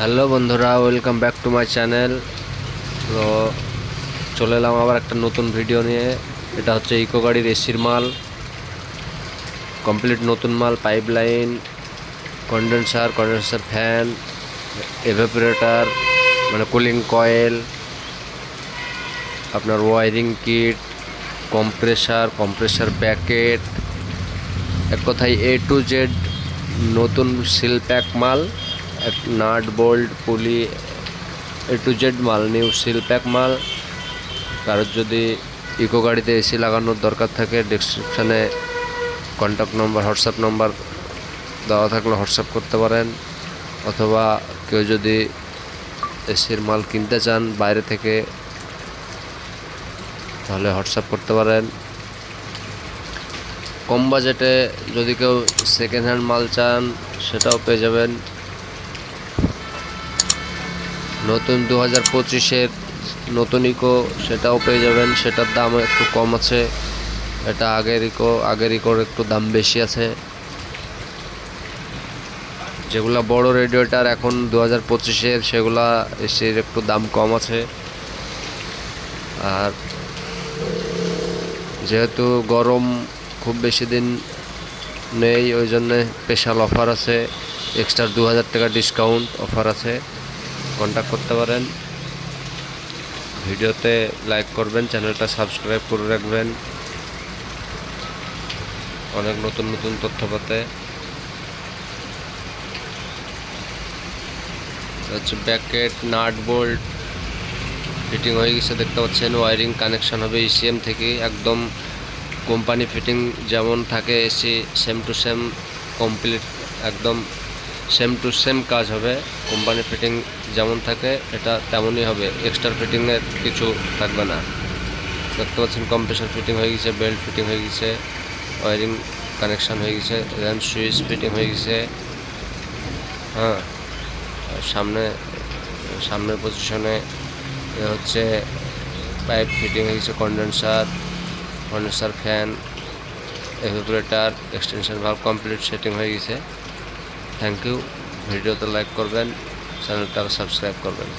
Hello বন্ধুরা, welcome back to my channel. তো চলে এলাম আবার একটা নতুন ভিডিও নিয়ে। এটা হচ্ছে ইকো গাড়ির এসির মাল। কমপ্লিট নতুন মাল pipe line condenser condenser fan evaporator মানে কুলিং কয়েল আপনার wiring kit compressor compressor packet এক কথায় এ টু জেড নতুন সিল প্যাক মাল। Nut bolt pulley, A to Z মাল, নিউ সিল প্যাক মাল। কারোর যদি ইকো গাড়িতে এসি লাগানোর দরকার থাকে ডিসক্রিপশানে কন্ট্যাক্ট নম্বর হোয়াটসঅ্যাপ নম্বর দেওয়া থাকলে হোয়াটসঅ্যাপ করতে পারেন। অথবা কেউ যদি এসির মাল কিনতে চান বাইরে থেকে, তাহলে হোয়াটসঅ্যাপ করতে পারেন। কম বাজেটে যদি কেউ সেকেন্ড হ্যান্ড মাল চান, সেটাও পেয়ে যাবেন। নতুন দু হাজার পঁচিশের নতুন ইকো সেটাও পেয়ে যাবেন। সেটার দাম একটু কম আছে। এটা আগের ইকো আগের ইকোর একটু দাম বেশি আছে। যেগুলা বড় রেডিওটার এখন দু হাজার পঁচিশের, সেগুলা এসির একটু দাম কম আছে। আর যেহেতু গরম খুব বেশি দিন নেই, ওই জন্যে স্পেশাল অফার আছে। এক্সট্রা দু হাজার টাকা ডিসকাউন্ট অফার আছে। কন্ট্যাক্ট করতে পারেন। ভিডিওতে লাইক করবেন, চ্যানেলটা সাবস্ক্রাইব করে রাখবেন। অনেক নতুন নতুন তথ্য পেতে। হচ্ছে ব্যাকেট, নাট বোল্ট ফিটিং হয়ে গেছে, দেখতে পাচ্ছেন। ওয়ারিং কানেকশন হবে ইসিএম থেকে। একদম কোম্পানি ফিটিং যেমন থাকে AC same to same complete একদম সেম টু সেম কাজ হবে। কোম্পানি ফিটিং যেমন থাকে, এটা তেমনই হবে। এক্সট্রা ফিটিংয়ের কিছু থাকবে না। দেখতে পাচ্ছেন কম্প্রেসার ফিটিং হয়ে গেছে বেল্ট ফিটিং হয়ে গেছে ওয়ারিং কানেকশান হয়ে গেছে র্যাম সুইচ ফিটিং হয়ে গেছে। হ্যাঁ সামনে, সামনের পজিশনে হচ্ছে পাইপ ফিটিং হয়ে গেছে condenser condenser fan evaporator extension valve complete setting হয়ে গেছে। থ্যাংক ইউ ভিডিওতে লাইক করবেন চ্যানেলটাকে সাবস্ক্রাইব করবেন।